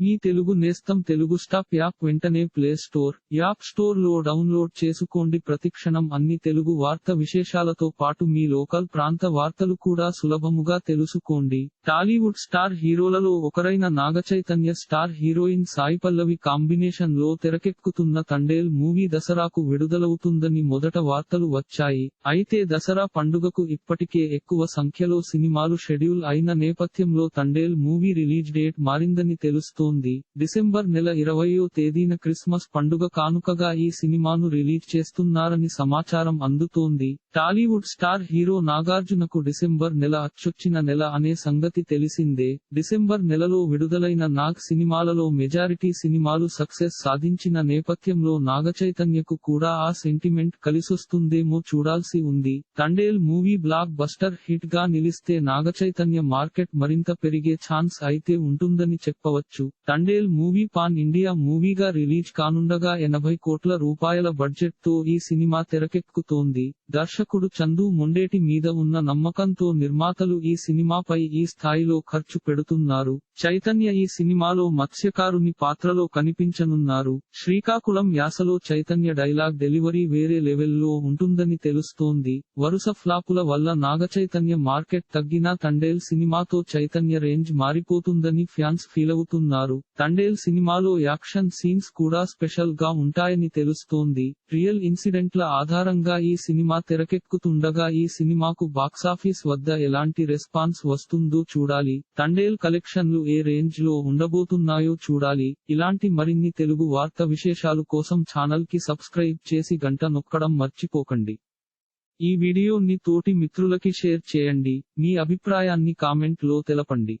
మీ తెలుగు నేస్తం Telugu stop app వెంటనే play store app స్టోర్లో డౌన్లోడ్ చేసుకోండి. ప్రతిక్షణం అన్ని తెలుగు వార్త విశేషాలతో పాటు మీ లోకల్ ప్రాంత వార్తలు కూడా సులభముగా తెలుసుకోండి. టాలీవుడ్ స్టార్ హీరోలలో ఒకరైన నాగచైతన్య స్టార్ హీరోయిన్ సాయి పల్లవి కాంబినేషన్లో తెరకెక్కుతున్న తండేల్ మూవీ దసరాకు విడుదలవుతుందని మొదట వార్తలు వచ్చాయి. అయితే దసరా పండుగకు ఇప్పటికే ఎక్కువ సంఖ్యలో సినిమాలు షెడ్యూల్ అయిన నేపథ్యంలో తండేల్ మూవీ రిలీజ్ డేట్ మారిందని తెలుస్తోంది. డిసెంబర్ నెల ఇరవయో తేదీన క్రిస్మస్ పండుగ కానుకగా ఈ సినిమాను రిలీజ్ చేస్తున్నారని సమాచారం అందుతోంది. టాలీవుడ్ స్టార్ హీరో నాగార్జునకు డిసెంబర్ నెల అచ్చొచ్చిన నెల అనే సంగతి తెలిసిందే. డిసెంబర్ నెలలో విడుదలైన నాగ్ సినిమాలలో మెజారిటీ సినిమాలు సక్సెస్ సాధించిన నేపథ్యంలో నాగచైతన్యకు కూడా ఆ సెంటిమెంట్ కలిసొస్తుందేమో చూడాల్సి ఉంది. తండేల్ మూవీ బ్లాక్ బస్టర్ హిట్గా నిలిస్తే నాగచైతన్య మార్కెట్ మరింత పెరిగే ఛాన్స్ అయితే ఉంటుందని చెప్పవచ్చు. తండేల్ మూవీ పాన్ ఇండియా మూవీగా రిలీజ్ కానుండగా ఎనభై కోట్ల రూపాయల బడ్జెట్తో ఈ సినిమా తెరకెక్కుతోంది. దర్శకుడు చందు మొండేటి మీద ఉన్న నమ్మకంతో నిర్మాతలు ఈ సినిమాపై ఈ స్థాయిలో ఖర్చు పెడుతున్నారు. చైతన్య ఈ సినిమాలో మత్స్యకారుని పాత్రలో కనిపించనున్నారు. శ్రీకాకుళం యాసలో చైతన్య డైలాగ్ డెలివరీ వేరే లెవెల్లో ఉంటుందని తెలుస్తోంది. వరుస ఫ్లాపుల వల్ల నాగచైతన్య మార్కెట్ తగ్గినా తండేల్ సినిమాతో చైతన్య రేంజ్ మారిపోతుందని ఫ్యాన్స్ ఫీలవుతున్నారు. తండేల్ సినిమాలో యాక్షన్ సీన్స్ కూడా స్పెషల్గా ఉంటాయని తెలుస్తోంది. రియల్ ఇన్సిడెంట్ల ఆధారంగా ఈ సినిమా తెరకెక్కుతుండగా ఈ సినిమాకు బాక్సాఫీస్ వద్ద ఎలాంటి రెస్పాన్స్ వస్తుందో చూడాలి. తండేల్ కలెక్షన్లు ఏ రేంజ్లో ఉండబోతున్నాయో చూడాలి. ఇలాంటి మరిన్ని తెలుగు వార్త విశేషాలు కోసం ఛానల్కి సబ్స్క్రైబ్ చేసి గంట నొక్కడం మర్చిపోకండి. ఈ వీడియోని తోటి మిత్రులకి షేర్ చేయండి. మీ అభిప్రాయాన్ని కామెంట్లో తెలపండి.